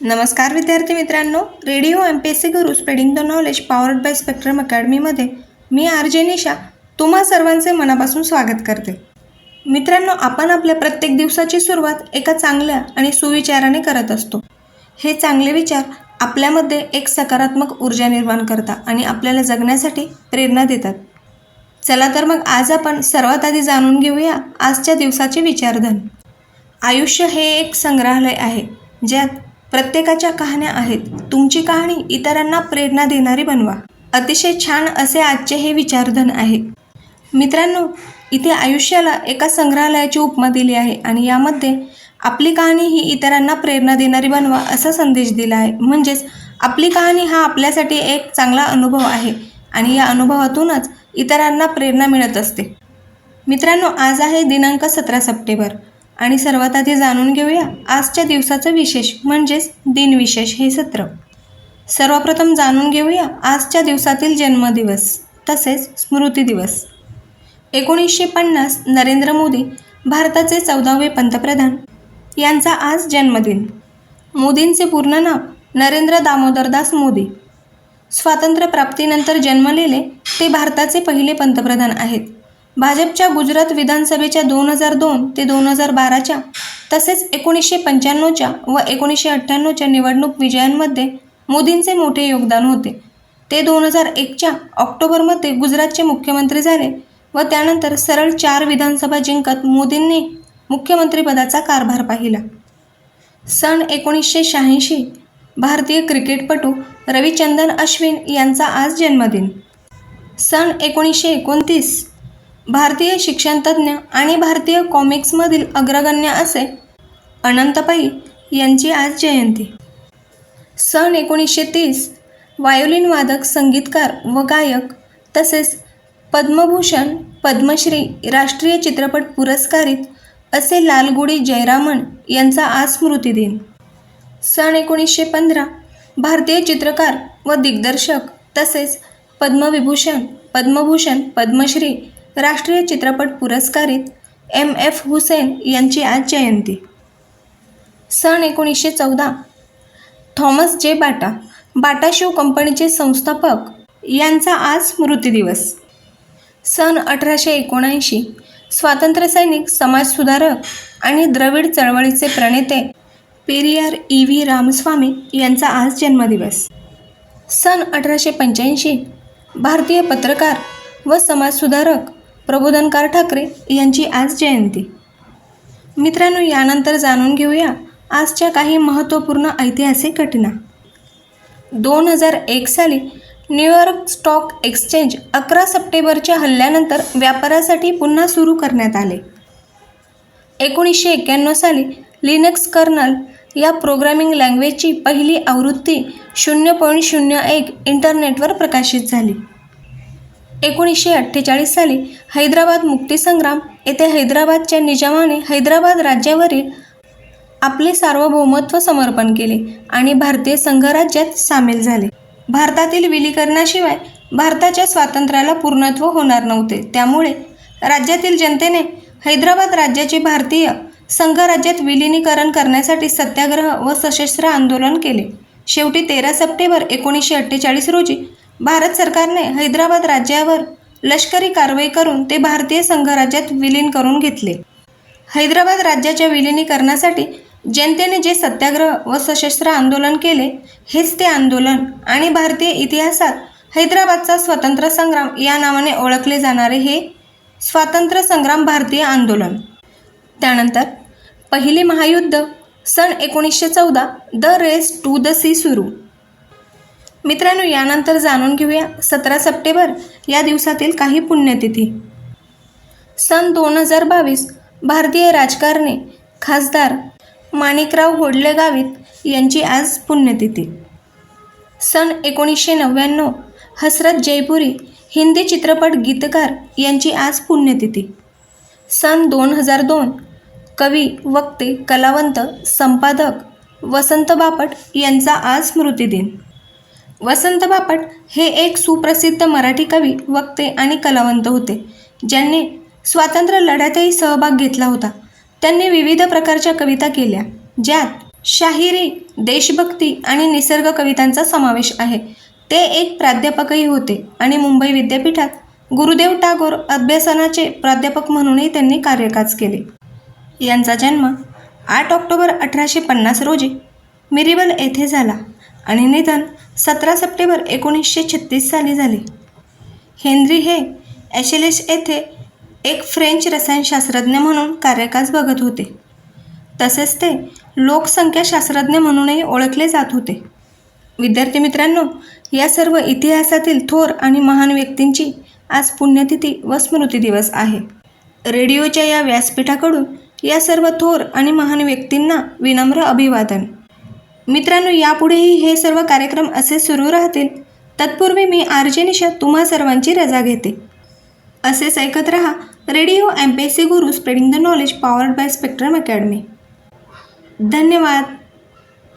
नमस्कार विद्यार्थी मित्रांनो radio M P S C Guru spreading the knowledge powered by spectrum अकॅडमीमध्ये मी आर जे निशा तुम्हा सर्वांचे मनापासून स्वागत करते. मित्रांनो आपण आपल्या प्रत्येक दिवसाची सुरुवात एका चांगल्या आणि सुविचाराने करत असतो. हे चांगले विचार आपल्यामध्ये एक सकारात्मक ऊर्जा निर्माण करतात आणि आपल्याला जगण्यासाठी प्रेरणा देतात. चला तर मग आज आपण सर्वात आधी जाणून घेऊया आजच्या दिवसाचे विचारधन. आयुष्य हे एक संग्रहालय आहे ज्यात प्रत्येकाच्या कहाण्या आहेत. तुमची कहाणी इतरांना प्रेरणा देणारी बनवा. अतिशय छान असे आजचे हे विचारधन आहे. मित्रांनो इथे आयुष्याला एका संग्रहालयाची उपमा दिली आहे आणि यामध्ये आपली कहाणी ही इतरांना प्रेरणा देणारी बनवा असा संदेश दिला आहे. म्हणजेच आपली कहाणी हा आपल्यासाठी एक चांगला अनुभव आहे आणि या अनुभवातूनच इतरांना प्रेरणा मिळत असते. मित्रांनो आज आहे दिनांक सतरा सप्टेंबर. आणि सर्वात आधी जाणून घेऊया आजच्या दिवसाचं विशेष म्हणजेच दिनविशेष हे सत्र. सर्वप्रथम जाणून घेऊया आजच्या दिवसातील जन्मदिवस तसेच स्मृती दिवस. एकोणीसशे पन्नास नरेंद्र मोदी भारताचे चौदावे पंतप्रधान यांचा आज जन्मदिन. मोदींचे पूर्ण नाव नरेंद्र दामोदरदास मोदी. स्वातंत्र्यप्राप्तीनंतर जन्मलेले ते भारताचे पहिले पंतप्रधान आहेत. भाजपच्या गुजरात विधानसभेच्या दोन हजार दोन ते दोन हजार बाराच्या तसेच एकोणीसशे पंच्याण्णवच्या व एकोणीसशे अठ्ठ्याण्णवच्या निवडणूक विजयांमध्ये मोदींचे मोठे योगदान होते. ते दोन हजार एकच्या ऑक्टोबरमध्ये गुजरातचे मुख्यमंत्री झाले व त्यानंतर सरळ चार विधानसभा जिंकत मोदींनी मुख्यमंत्रीपदाचा कारभार पाहिला. सन एकोणीसशे शहाऐंशी भारतीय क्रिकेटपटू रविचंदन अश्विन यांचा आज जन्मदिन. सन एकोणीसशे एकोणतीस भारतीय शिक्षणतज्ज्ञ आणि भारतीय कॉमिक्समधील अग्रगण्य असे अनंतपाई यांची आज जयंती. सन एकोणीसशे तीस वायोलिन वादक संगीतकार व गायक तसेच पद्मभूषण पद्मश्री राष्ट्रीय चित्रपट पुरस्कारित असे लालगुडी जयरामन यांचा आज स्मृतिदिन सन एकोणीसशे पंधरा भारतीय चित्रकार व दिग्दर्शक तसेच पद्मविभूषण पद्मभूषण पद्मश्री राष्ट्रीय चित्रपट पुरस्कारित एम एफ हुसेन यांची आज जयंती. सन एकोणीसशे चौदा. Thomas J Bata Bata show कंपनीचे संस्थापक यांचा आज स्मृतिदिवस सन अठराशे एकोणऐंशी स्वातंत्र्यसैनिक समाजसुधारक आणि द्रविड चळवळीचे प्रणेते पेरियार ई व्ही रामस्वामी यांचा आज जन्मदिवस. सन अठराशे पंच्याऐंशी भारतीय पत्रकार व समाजसुधारक प्रबोधनकार ठाकरे यांची आज जयंती. मित्रांनो यानंतर जाणून घेऊया आजच्या काही महत्त्वपूर्ण ऐतिहासिक घटना. दोन हजार एक साली न्यूयॉर्क स्टॉक एक्सचेंज अकरा सप्टेंबरच्या हल्ल्यानंतर व्यापारासाठी पुन्हा सुरू करण्यात आले. एकोणीसशे एक्क्याण्णव साली लिनक्स कर्नल या प्रोग्रामिंग लँग्वेजची पहिली आवृत्ती शून्य पॉईंट शून्य एक इंटरनेटवर प्रकाशित झाली. एकोणीसशे अठ्ठेचाळीस साली हैदराबाद मुक्तीसंग्राम येथे हैदराबादच्या निजामाने हैदराबाद राज्यावरील आपले सार्वभौमत्व समर्पण केले आणि भारतीय संघराज्यात सामील झाले. भारतातील विलीकरणाशिवाय भारताच्या स्वातंत्र्याला पूर्णत्व होणार नव्हते. त्यामुळे राज्यातील जनतेने हैदराबाद राज्याचे भारतीय संघराज्यात विलिनीकरण करण्यासाठी सत्याग्रह व सशस्त्र आंदोलन केले. शेवटी तेरा सप्टेंबर एकोणीसशे अठ्ठेचाळीस रोजी भारत सरकारने हैदराबाद राज्यावर लष्करी कारवाई करून ते भारतीय संघराज्यात विलीन करून घेतले. हैदराबाद राज्याच्या विलिनीकरणासाठी जनतेने जे सत्याग्रह व सशस्त्र आंदोलन केले हेच ते आंदोलन आणि भारतीय इतिहासात हैदराबादचा स्वतंत्र संग्राम या नावाने ओळखले जाणारे हे स्वातंत्र्य संग्राम भारतीय आंदोलन. त्यानंतर पहिले महायुद्ध सन एकोणीसशे चौदा the race to the sea सुरू. मित्रांनो यानंतर जाणून घेऊया सतरा सप्टेंबर या दिवसातील काही पुण्यतिथी. सन दोन हजार बावीस भारतीय राजकारणी खासदार माणिकराव होडले गावित यांची आज पुण्यतिथी. सन एकोणीसशे नव्याण्णव हसरत जयपुरी हिंदी चित्रपट गीतकार यांची आज पुण्यतिथी. सन दोन हजार दोन कवी वक्ते कलावंत संपादक वसंत बापट यांचा आज स्मृतिदिन. वसंत बापट हे एक सुप्रसिद्ध मराठी कवी वक्ते आणि कलावंत होते. ज्यांनी स्वातंत्र्य लढ्यातही सहभाग घेतला होता. त्यांनी विविध प्रकारच्या कविता केल्या ज्यात शाहिरी देशभक्ती आणि निसर्ग कवितांचा समावेश आहे. ते एक प्राध्यापकही होते आणि मुंबई विद्यापीठात गुरुदेव टागोर अभ्यासनाचे प्राध्यापक म्हणूनही त्यांनी कार्यकाज केले. यांचा जन्म आठ ऑक्टोबर अठराशे पन्नास रोजी मिरिबल येथे झाला. आणि निधन सतरा सप्टेंबर एकोणीसशे छत्तीस साली झाले. हेनरी हे ॲशेलेश येथे एक फ्रेंच रसायनशास्त्रज्ञ म्हणून कार्यकाज बघत होते. तसेच ते लोकसंख्याशास्त्रज्ञ म्हणूनही ओळखले जात होते. विद्यार्थी मित्रांनो या सर्व इतिहासातील थोर आणि महान व्यक्तींची आज पुण्यतिथी व स्मृती दिवस आहे. रेडिओच्या या व्यासपीठाकडून या सर्व थोर आणि महान व्यक्तींना विनम्र अभिवादन. मित्रांनो यापुढेही हे सर्व कार्यक्रम असे सुरू राहतील. तत्पूर्वी मी आर जे निशा तुम्हा सर्वांची रजा घेते. असेच ऐकत रहा radio M P S C Guru spreading the knowledge powered by Spectrum academy. धन्यवाद.